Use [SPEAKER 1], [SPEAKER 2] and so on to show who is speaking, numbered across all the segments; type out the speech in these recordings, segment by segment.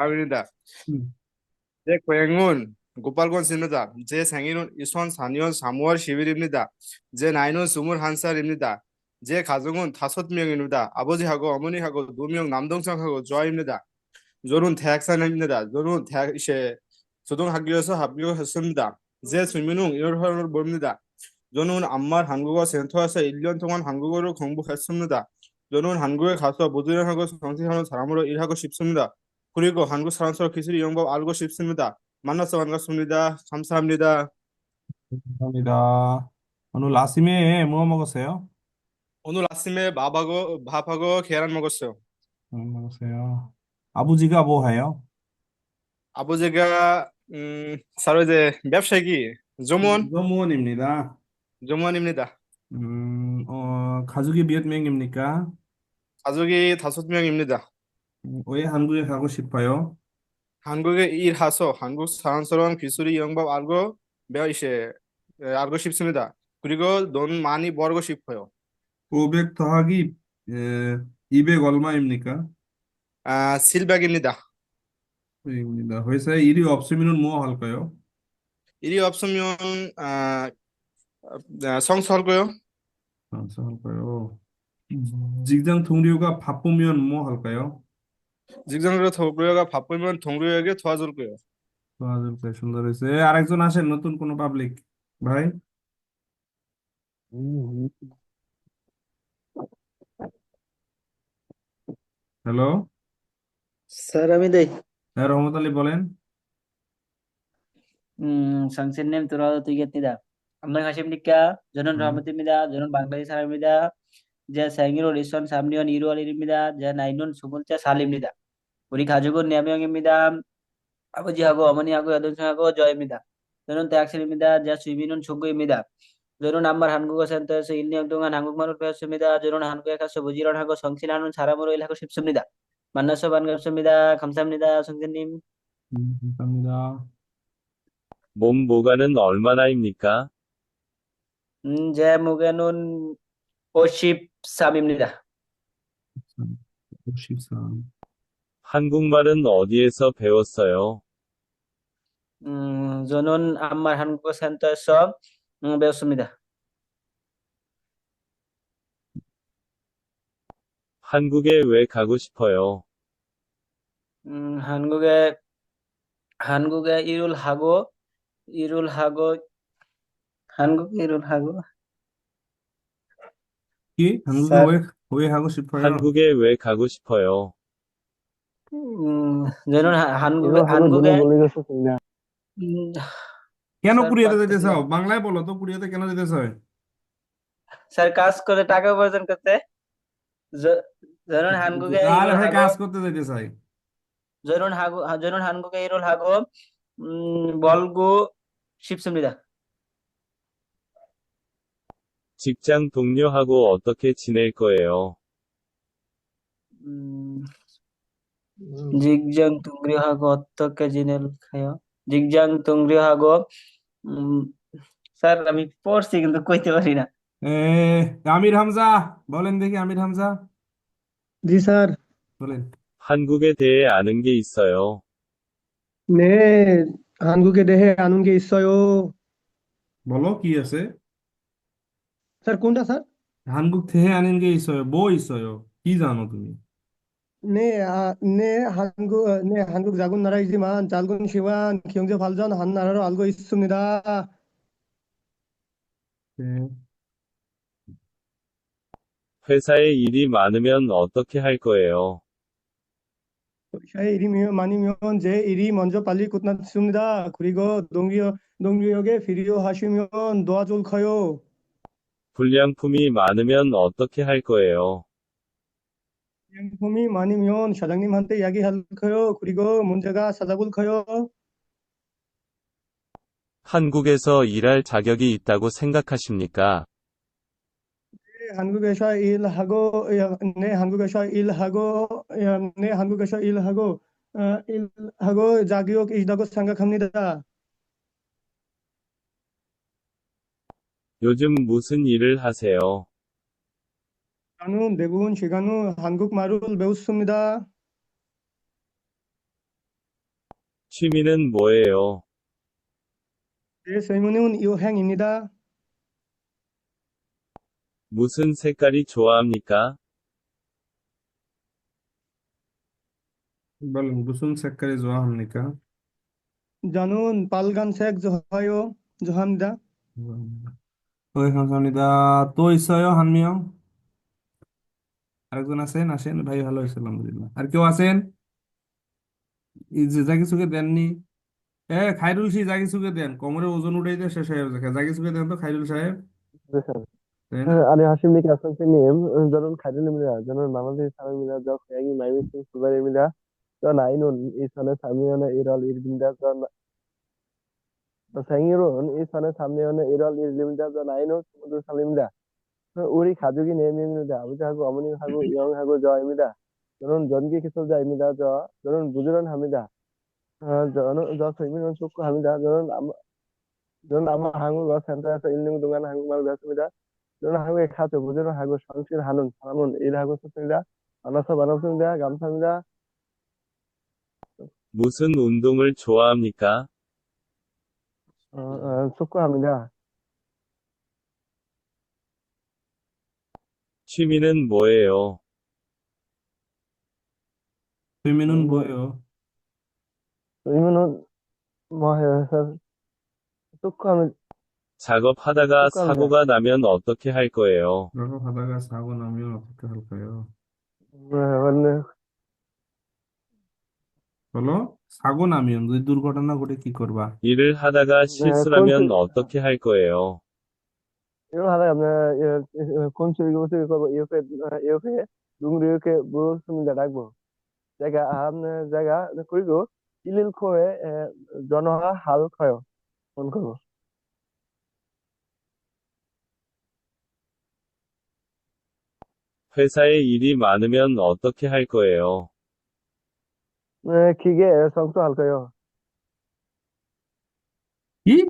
[SPEAKER 1] 사람입니다.
[SPEAKER 2] 음.
[SPEAKER 1] 제 고향은 고팔권입니다. 제 생일은 2004년 3월 10일입니다. 제 나이는 21살입니다. 제 가족은 다섯 명입니다. 아버지하고 어머니하고 두 명 남동생하고 저입니다. 저는 대학생입니다. 저는 대학 이제 초등학교에서 합격했습니다. 제 취미는 일화를 봅니다. 저는 암말 한국어 센터에서 1년 동안 한국어를 공부했습니다. 저는 한국에 가서 모델하고 성취하는 사람으로 일하고 싶습니다. 그리고 한국 사람스러운 기술이 영법 알고 싶습니다. 만나서 반갑습니다. 감사합니다.
[SPEAKER 2] 감사합니다. 오늘 아침에 뭐 먹었어요?
[SPEAKER 1] 오늘 아침에 밥하고 밥하고 계란 먹었어요.
[SPEAKER 2] 뭐 먹었어요? 아버지가 뭐 해요?
[SPEAKER 1] 아버지가 음, 바로 이제 맵새기 조문
[SPEAKER 2] 조무원입니다.
[SPEAKER 1] 조문입니다.
[SPEAKER 2] 음, 어, 가족이 몇 명입니까?
[SPEAKER 1] 가족이 다섯 명입니다.
[SPEAKER 2] 음, 왜 한국에 가고 싶어요?
[SPEAKER 1] 한국에 일해서 한국 사람스러운 기술이 영법 알고 에, 알고 싶습니다. 그리고 돈 많이 벌고 싶어요.
[SPEAKER 2] 500 더하기 에, 200 얼마입니까?
[SPEAKER 1] 아, 실백입니다.
[SPEAKER 2] 입니다. 회사에 일이 없으면 뭐 할까요?
[SPEAKER 1] 일이 없으면 아, 아, 성수하고요.
[SPEAKER 2] 알아서 할까요? 직장 동료가 바쁘면 뭐 할까요?
[SPEAKER 1] জিগজনরা থোকরিয়োগা ফাপরিমান
[SPEAKER 2] থোকরিয়োগে থোয়াজল কইয়া থোয়াজল কই সুন্দর আরেকজন নতুন কোন পাবলিক ভাই? হ্যালো
[SPEAKER 3] স্যার আমি দেই।
[SPEAKER 2] হ্যাঁ রহমত আলী বলেন।
[SPEAKER 3] সাংসের নেম তোরা তুই গেতনি দা। আমরা হাসিম নিকা জনন রহমতি মিদা জনন বাংলাদেশ আর মিদা 저는
[SPEAKER 2] 음.
[SPEAKER 3] 라마트입니다. 저는 방글라데시 사람입니다. 제 생일은 2003년 1월일입니다. 제 나이는 20살입니다. 우리 가족은 4명입니다. 아버지하고 어머니하고 여동생하고 저입니다. 저는 대학생입니다. 제 취미는 축구입니다. 저는 암말 한국어 센터에서 1년 동안 한국말을 배웠습니다. 저는 한국에 가서 부지런하고 성실하는 사람으로 일하고 싶습니다. 만나서 반갑습니다. 감사합니다, 선생님.
[SPEAKER 2] 음, 감사합니다.
[SPEAKER 4] 몸무게는 얼마나입니까?
[SPEAKER 3] 음, 제 무게는 53입니다.
[SPEAKER 2] 53.
[SPEAKER 4] 한국말은 어디에서 배웠어요?
[SPEAKER 3] 음, 저는 암말 한국어 센터에서 음, 배웠습니다.
[SPEAKER 4] 한국에 왜 가고 싶어요?
[SPEAKER 3] 음, 한국에 한국에 일을 하고 일을 하고 한국 일을 하고
[SPEAKER 2] কি 한국에
[SPEAKER 3] স্যার
[SPEAKER 2] 왜, 왜 하고 싶어요?
[SPEAKER 4] 한국에 왜 가고 싶어요?
[SPEAKER 3] 음, 저는 하- 한국에
[SPEAKER 5] এবার ভালো
[SPEAKER 3] 한국에
[SPEAKER 5] জোরে বলে গেছো তুমি না
[SPEAKER 3] 음,
[SPEAKER 2] কেন
[SPEAKER 3] স্যার
[SPEAKER 2] কুরিয়াতে যেতে
[SPEAKER 3] পারতেছিলাম
[SPEAKER 2] চাও বাংলায় বলো তো কুরিয়াতে কেন যেতে চাও
[SPEAKER 3] স্যার কাজ করে টাকা উপার্জন করতে 저- 저는 한국에
[SPEAKER 2] আরে
[SPEAKER 3] 일을
[SPEAKER 2] ভাই
[SPEAKER 3] 하고
[SPEAKER 2] কাজ করতে যেতে চাই
[SPEAKER 3] 저는 하고 저는 한국에 일
[SPEAKER 4] 직장 동료하고 어떻게 지낼 거예요?
[SPEAKER 3] 음, 직장 동료하고 어떻게 지낼까요? 직장 동료하고 음, স্যার আমি পড়ছি কিন্তু কইতে পারি না
[SPEAKER 2] এ, আমির হামজা বলেন দেখি আমির হামজা
[SPEAKER 5] জি স্যার
[SPEAKER 2] বলেন
[SPEAKER 4] 한국에 대해 아는 게 있어요.
[SPEAKER 5] 네 한국에 대해 아는 게 있어요
[SPEAKER 2] বলো কি আছে
[SPEAKER 5] স্যার কোনটা স্যার
[SPEAKER 2] 한국 대해 아는 게 있어요 뭐 있어요 কি জানো তুমি
[SPEAKER 5] 네, 아, 네 한국 네 한국 작은 나라이지만 작은 시간 경제 발전 한 나라로 알고 있습니다
[SPEAKER 2] 네.
[SPEAKER 4] 회사에 일이 많으면 어떻게 할 거예요?
[SPEAKER 5] 회사에 일이 많으면 제 일이 먼저 빨리 끝났습니다 그리고 동료 동료에게 필요하시면 도와줄 거요
[SPEAKER 4] 불량품이 많으면 어떻게 할 거예요?
[SPEAKER 5] 명품이 많으면 사장님한테 이야기할 거요 그리고 문제가 찾아볼 거요
[SPEAKER 4] 한국에서 일할 자격이 있다고 생각하십니까?
[SPEAKER 5] 한국에서 일하고 야, 네 한국에서 일하고 야, 네 한국에서 일하고 어, 일하고 자격 있다고 생각합니다.
[SPEAKER 4] 요즘 무슨 일을 하세요?
[SPEAKER 5] 저는 대부분 시간을 한국말을 배웠습니다.
[SPEAKER 4] 취미는 뭐예요?
[SPEAKER 5] 네, 제 세문은 여행입니다.
[SPEAKER 4] 무슨 색깔이 좋아합니까?
[SPEAKER 2] بل غسل سكر جو
[SPEAKER 5] 저는 빨간색 좋아요. 좋아합니다.
[SPEAKER 2] ওকে 감사합니다. 또 있어요? 한 명? আরেকজন আছেন আসেন ভাই ভালো হয়েছে আলহামদুলিল্লাহ আর কেউ আছেন এই যে জাগিসুকে দেননি এ খাইরুল সি জাগিসুকে দেন কোমরে ওজন উঠাইতে শেষ হয়ে যাচ্ছে জাগিসুকে দেন তো খাইরুল সাহেব
[SPEAKER 6] 네, 사-
[SPEAKER 2] দেন
[SPEAKER 6] 아니, 하십니까, 선생님? 어, 저는 카dir입니다. 저는 남한의 생일은 이천에 3년에 1월 1일입니다. 저 나이는 22살입니다. 우리 가족이 4명입니다. 아버지하고 어머니하고 영하고 저입니다. 저는 전기 기술자입니다. 저, 저는 부지런합니다. 어, 저는, 저 수입은 축구합니다. 저는 아마, 저는 아마 한국어 센터에서 1년 동안 한국말 배웠습니다. 저는 한국에 가서 부지런하고 성실하는 사람은 일하고 싶습니다. 만나서 반갑습니다. 감사합니다.
[SPEAKER 4] 무슨 운동을 좋아합니까?
[SPEAKER 6] 어, 어, 축구합니다.
[SPEAKER 4] 취미는 뭐예요?
[SPEAKER 2] 의미는 뭐예요?
[SPEAKER 6] 의문은 뭐 해요? 저 축구하면
[SPEAKER 4] 작업하다가
[SPEAKER 6] 축구합니다.
[SPEAKER 4] 사고가 나면 어떻게 할 거예요?
[SPEAKER 2] 라고 하다가 사고 나면 어떻게 할까요?
[SPEAKER 6] 뭐, 원래
[SPEAKER 2] বলো সাগো নামিয়ন যদি দুর্ঘটনা ঘটে কি করবা
[SPEAKER 4] 일을 하다가 실수라면
[SPEAKER 6] 콘sul-
[SPEAKER 4] 어떻게 할 거예요?
[SPEAKER 6] 이걸 하다가 뭐 콘sul 이거 이거 이렇게 이렇게 눈으로 이렇게 물었습니다. 라고 제가 아, 제가 그리고 119에 전화할 거요. 폰 걸고.
[SPEAKER 4] 회사에 일이 많으면 어떻게 할 거예요?
[SPEAKER 6] 네, 기계 성수할 거요.
[SPEAKER 2] কি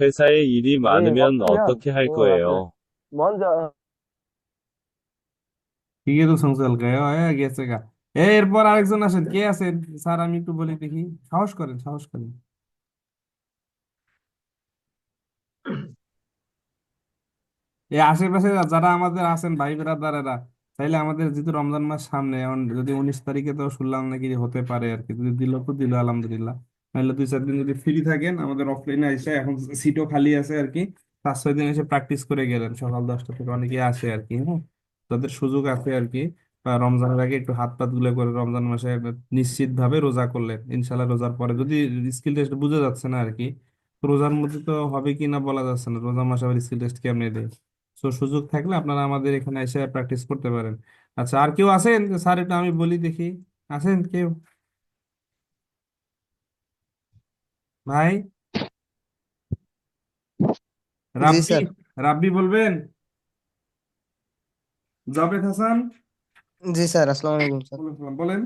[SPEAKER 4] 회사에 일이 많으면
[SPEAKER 6] 어떠냐?
[SPEAKER 4] 어떻게 할
[SPEAKER 6] 어,
[SPEAKER 4] 거예요?
[SPEAKER 6] 먼저
[SPEAKER 2] ঠিকই তো সংসার গায়ে হয়ে গেছে গা এ, এরপর আরেকজন আসেন কে আছেন স্যার আমি একটু বলি দেখি সাহস করেন সাহস করেন এই আশেপাশে যারা আমাদের আছেন ভাই ব্রাদারেরা তাইলে আমাদের যেহেতু রমজান মাস সামনে, এখন যদি উনিশ তারিখে তো শুনলাম নাকি হতে পারে আর কি, যদি দিল তো দিল, আলহামদুলিল্লাহ। নাহলে দুই চার দিন যদি ফ্রি থাকেন, আমাদের অফলাইনে এসে এখন সিটও খালি আছে আর কি, পাঁচ ছয় দিন এসে প্র্যাকটিস করে গেলেন সকাল দশটা থেকে অনেকে আসে আর কি হ্যাঁ? তাদের সুযোগ আছে আর কি রমজানের আগে একটু হাত পাত তুলে করে রমজান মাসে নিশ্চিত ভাবে রোজা করলেন ইনশাল্লাহ রোজার পরে। যদি স্কিল টেস্ট বোঝা যাচ্ছে না আর কি রোজার মধ্যে তো হবে কি না বলা যাচ্ছে না রোজা মাসে আবার স্কিল টেস্ট কেমনে দেয়? সুযোগ থাকলে আপনারা আমাদের এখানে এসে প্র্যাকটিস করতে পারেন। আচ্ছা আর কেউ আছেন? স্যার এটা আমি বলি দেখি। আছেন কেউ? ভাই? রাব্বি? রাব্বি বলবেন? জাবেদ হাসান?
[SPEAKER 7] জি স্যার আসসালামু আলাইকুম স্যার।
[SPEAKER 2] বলেন।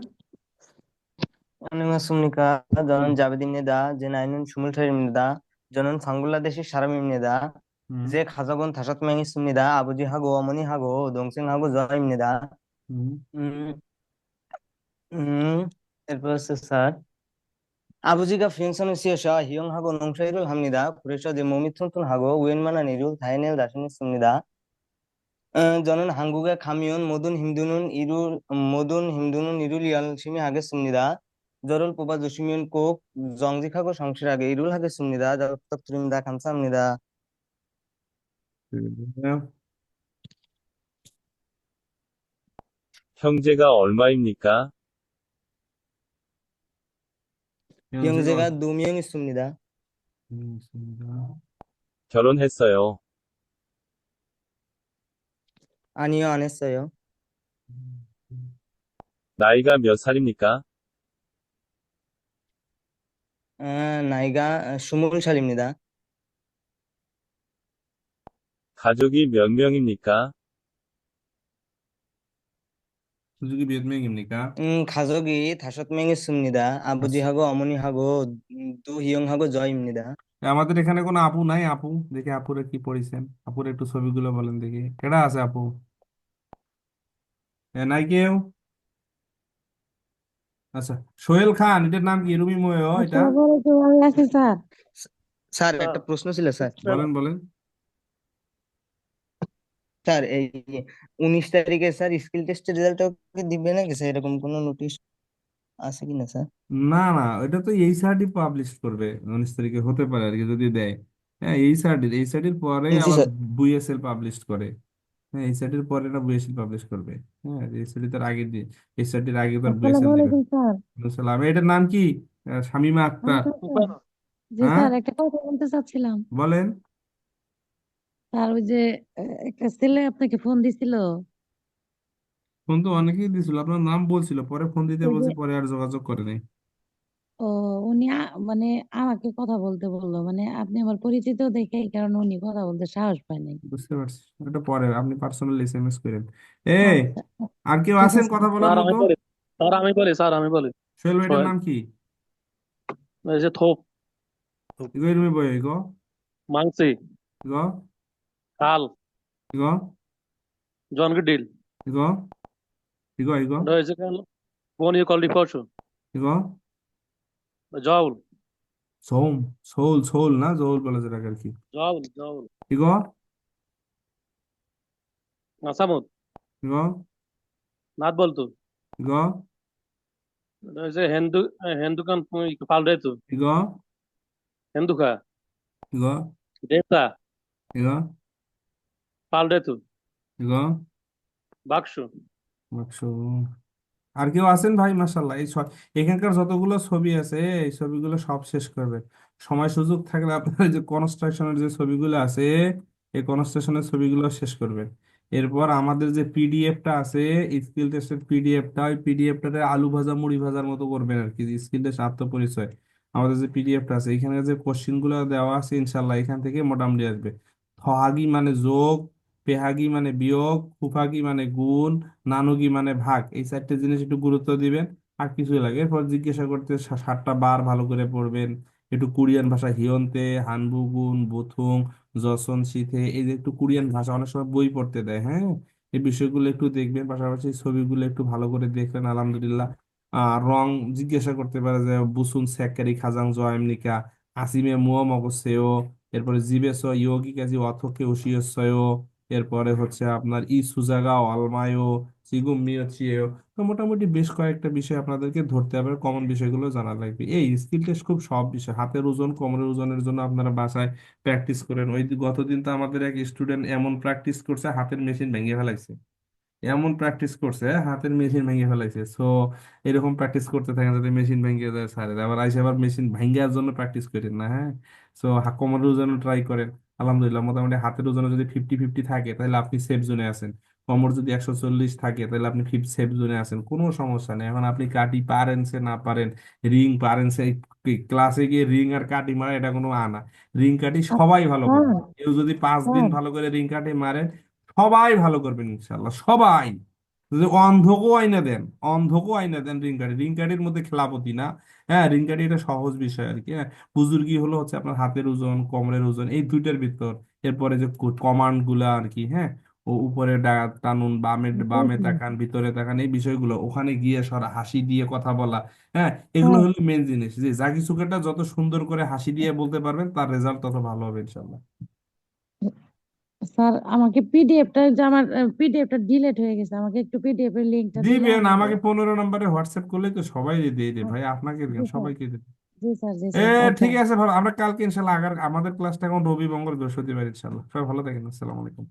[SPEAKER 7] আনিমা সুমনিকা জনন জাবেদিন নেদা জেনাইনুন সুমুল থারিম নেদা জনন ফাঙ্গুল্লাদেশের সারামিম নেদা 이는 23살입니다 저는 방글라데시 사람입니다
[SPEAKER 2] হুম
[SPEAKER 7] 제 가족은 다섯 명 있습니다 아버지하고 어머니하고 동생하고 저입니다
[SPEAKER 2] হুম
[SPEAKER 7] 음, 음, এরপর হচ্ছে স্যার 아버지가 펜션을 씌어서 희영하고 농사일을 합니다. 그래서 제 몸이 튼튼하고 웬만한 일을 다 해낼 자신 있습니다. 어, 저는 한국에 가면 모든 힘드는 일을 모든 힘드는 일을 열심히 하겠습니다. 저를 뽑아주시면 꼭 정직하고 성실하게 일을 하겠습니다. 잘 부탁드립니다. 감사합니다.
[SPEAKER 4] 형제가 얼마입니까?
[SPEAKER 7] 형제가 두 명 있습니다.
[SPEAKER 2] 음, 있습니다.
[SPEAKER 4] 결혼했어요.
[SPEAKER 7] 아니요, 안 했어요.
[SPEAKER 4] 나이가 몇 살입니까?
[SPEAKER 7] 아, 나이가 스물 살입니다.
[SPEAKER 4] 가족이 몇 명입니까?
[SPEAKER 2] 수직이 몇 명입니까?
[SPEAKER 7] 음, 가족이 다섯 명 있습니다. 아버지하고 어머니하고 음, 두 형하고 저입니다.
[SPEAKER 2] আমাদের এখানে কোনো আপু নাই আপু দেখি আপুরে কি পড়িছেন আপুর একটু ছবিগুলো বলেন দেখি কেডা আছে আপু এ নাই কেউ আচ্ছা সোহেল খান এটার নাম কি রুমি মোয়েও এটা
[SPEAKER 8] আসসালামু আলাইকুম আমি আছি স্যার
[SPEAKER 7] স্যার একটা প্রশ্ন ছিল স্যার
[SPEAKER 2] বলেন বলেন
[SPEAKER 7] স্যার এই উনিশ তারিখে স্যার স্কিল টেস্টের রেজাল্ট কি দিবে নাকি স্যার? এরকম কোনো নোটিশ আছে কিনা স্যার?
[SPEAKER 2] না না এটা তো এই সার্টই পাবলিশ করবে উনিশ তারিখে হতে পারে আর কি যদি দেয়। হ্যাঁ এই সার্টির এই সার্টির পরে
[SPEAKER 7] জি
[SPEAKER 2] আবার
[SPEAKER 7] স্যার।
[SPEAKER 2] বুইএসএল পাবলিশ করে। হ্যাঁ এই সার্টির পরে না বুইএসএল পাবলিশ করবে। হ্যাঁ এই সার্টি তার আগে দিয়ে এই সার্টির আগে তার
[SPEAKER 8] আসসালামু
[SPEAKER 2] বুইএসএল দিবে।
[SPEAKER 8] আলাইকুম স্যার।
[SPEAKER 2] সালাম এটার নাম কি? আহ, শামিমা আক্তার।
[SPEAKER 8] জি
[SPEAKER 2] হ্যাঁ?
[SPEAKER 8] স্যার একটা কথা বলতে চাচ্ছিলাম।
[SPEAKER 2] বলেন।
[SPEAKER 8] স্যার ওই যে একটা ছেলে আপনাকে ফোন দিছিল?
[SPEAKER 2] ফোন তো অনেকেই দিছিল। আপনার নাম বলছিল পরে ফোন দিতে
[SPEAKER 8] ওই যে
[SPEAKER 2] বলছি পরে আর যোগাযোগ করে নাই।
[SPEAKER 8] ও উনি আ- মানে আমাকে কথা বলতে বলল। মানে আপনি আমার পরিচিত দেখে এই কারণে উনি কথা বলতে সাহস পায় নাই
[SPEAKER 2] বুঝতে পারছি। এটা পরে আপনি পার্সোনালি এসএমএস করেন। এই
[SPEAKER 8] আচ্ছা।
[SPEAKER 2] আর কেউ
[SPEAKER 8] ঠিক
[SPEAKER 2] আছেন
[SPEAKER 8] আছে।
[SPEAKER 2] কথা বলার
[SPEAKER 9] স্যার আমি
[SPEAKER 2] মতো
[SPEAKER 9] বলি। স্যার আমি বলি স্যার আমি বলি।
[SPEAKER 2] সোহেল ভাইটার
[SPEAKER 9] সোহেল
[SPEAKER 2] নাম কি?
[SPEAKER 9] এই যে থোপ।
[SPEAKER 2] ইগো ইগো।
[SPEAKER 9] মাংসি।
[SPEAKER 2] ইগো।
[SPEAKER 9] কাল
[SPEAKER 2] ইগো
[SPEAKER 9] জনগডিল
[SPEAKER 2] ইগো ইগো ইগো
[SPEAKER 9] এটা হয়েছে কাল বনি কলডি ফরচুন
[SPEAKER 2] ইগো
[SPEAKER 9] জাউল
[SPEAKER 2] সোম সোল সোল না? জোল বলে যেটাকে আর কি?
[SPEAKER 9] জাউল জাউল
[SPEAKER 2] ইগো
[SPEAKER 9] আসামুদ
[SPEAKER 2] ইগো
[SPEAKER 9] নাত বলতো
[SPEAKER 2] ইগো
[SPEAKER 9] হয়েছে হেন্দু হেন্দুকান পালডেতু
[SPEAKER 2] ইগো
[SPEAKER 9] হেন্দুকা।
[SPEAKER 2] ইগো
[SPEAKER 9] দেতা
[SPEAKER 2] ইগো
[SPEAKER 9] পালডেতু
[SPEAKER 2] ইগো
[SPEAKER 9] বাক্সু।
[SPEAKER 2] বাক্স। আর কেউ আছেন ভাই? মাসাল্লাহ এই এখানকার যতগুলো ছবি আছে এই ছবিগুলো সব শেষ করবে সময় সুযোগ থাকলে আপনার যে কনস্ট্রাকশনের যে ছবিগুলো আছে এই কনস্ট্রাকশনের ছবিগুলো শেষ করবেন। এরপর আমাদের যে পিডিএফটা আছে স্কিল টেস্টের পিডিএফটা ওই পিডিএফটাতে আলু ভাজা মুড়ি ভাজার মতো করবেন আর কি স্কিল টেস্ট আত্মপরিচয়। আমাদের যে পিডিএফটা আছে এখানে যে কোশ্চিনগুলো দেওয়া আছে ইনশাল্লাহ এখান থেকে মোটামুটি আসবে। থহাগি মানে যোগ পেহাগি মানে বিয়োগ ফুফাগি মানে গুণ, নানুগি মানে ভাগ, এই চারটে জিনিস একটু গুরুত্ব দিবেন, আর কিছুই লাগে। এরপর জিজ্ঞাসা করতে সাতটা বার ভালো করে পড়বেন। একটু কোরিয়ান ভাষা, হিয়ন্তে হানবুগুন বুথুং জসন সিথে, এই যে একটু কোরিয়ান ভাষা, অনেক সময় বই পড়তে দেয় হ্যাঁ? এই বিষয়গুলো একটু দেখবেন, পাশাপাশি ছবিগুলো একটু ভালো করে দেখবেন, আলহামদুলিল্লাহ। আর রং জিজ্ঞাসা করতে পারে যে, বুসুন সেক্কারি খাজাং জয়ামনিকা আসিমে মুয় মগসেও এরপরে জিবেস ইয়োগি কাজি অথকে ওশিয়সয় এরপরে হচ্ছে আপনার ই সুজাগা অলমায়ো সিগুম মিয়োচিও, তো মোটামুটি বেশ কয়েকটা বিষয় আপনাদেরকে ধরতে হবে কমন বিষয়গুলো জানা লাগবে। এই স্কিল টেস্ট খুব সব বিষয়, হাতের ওজন, কোমরের ওজনের জন্য আপনারা বাসায় প্র্যাকটিস করেন। ওই গতদিন তো আমাদের এক স্টুডেন্ট এমন প্র্যাকটিস করছে, হাতের মেশিন ভেঙে ফেলাইছে। এমন প্র্যাকটিস করছে, হাতের মেশিন ভেঙে ফেলাইছে। সো এরকম প্র্যাকটিস করতে থাকেন যাতে মেশিন ভেঙে যায় স্যার আবার আইসে আবার মেশিন ভাঙার জন্য প্র্যাকটিস করেন না হ্যাঁ? সো কোমরের ওজনে ট্রাই করেন। আলহামদুলিল্লাহ মোটামুটি হাতের ওজনে যদি ফিফটি ফিফটি থাকে তাহলে আপনি সেফ জোনে আছেন। কোমর যদি একশো চল্লিশ থাকে তাহলে আপনি ফিফ সেফ জোনে আছেন। কোনো সমস্যা নেই। এখন আপনি কাটি পারেন সে না পারেন রিং পারেন সে ক্লাসে গিয়ে রিং আর কাটি মারা এটা কোনো আনা। রিং কাটি সবাই ভালো
[SPEAKER 8] করে
[SPEAKER 2] করবে। কেউ যদি পাঁচ দিন ভালো করে রিং কাটি মারেন সবাই ভালো করবেন ইনশাল্লাহ সবাই। যদি অন্ধকেও আইনা দেন অন্ধকেও আইনা দেন রিং কাঠি রিং কাঠির মধ্যে খেলাপতি না? হ্যাঁ রিং কাঠি এটা সহজ বিষয় আর কি হ্যাঁ। বুজুর্গি হলো হচ্ছে আপনার হাতের ওজন কোমরের ওজন এই দুইটার ভিতর। এরপরে যে কমান্ডগুলা আর কি হ্যাঁ ও উপরে টানুন বামে বামে তাকান ভিতরে তাকান এই বিষয়গুলো ওখানে গিয়ে সরা হাসি দিয়ে কথা বলা হ্যাঁ এগুলো হলো মেন জিনিস। যে জাকি সুকেটা যত সুন্দর করে হাসি দিয়ে বলতে পারবেন তার রেজাল্ট তত ভালো হবে ইনশাল্লাহ।
[SPEAKER 8] স্যার আমাকে পিডিএফটা যে আমার পিডিএফটা ডিলিট হয়ে গেছে আমাকে একটু পিডিএফ এর লিংকটা
[SPEAKER 2] দিবেন
[SPEAKER 8] আমি
[SPEAKER 2] আমাকে পনেরো নম্বরে হোয়াটসঅ্যাপ করলে তো সবাই দিয়ে দেবে ভাই আপনাকে সবাইকে দেবে
[SPEAKER 8] জি স্যার জি স্যার এ
[SPEAKER 2] ঠিক আছে ভালো আমরা কালকে ইনশাল্লাহ আগার আমাদের ক্লাসটা এখন রবি মঙ্গল বৃহস্পতিবার ইনশাল্লাহ। সবাই ভালো থাকেন আসসালামু আলাইকুম।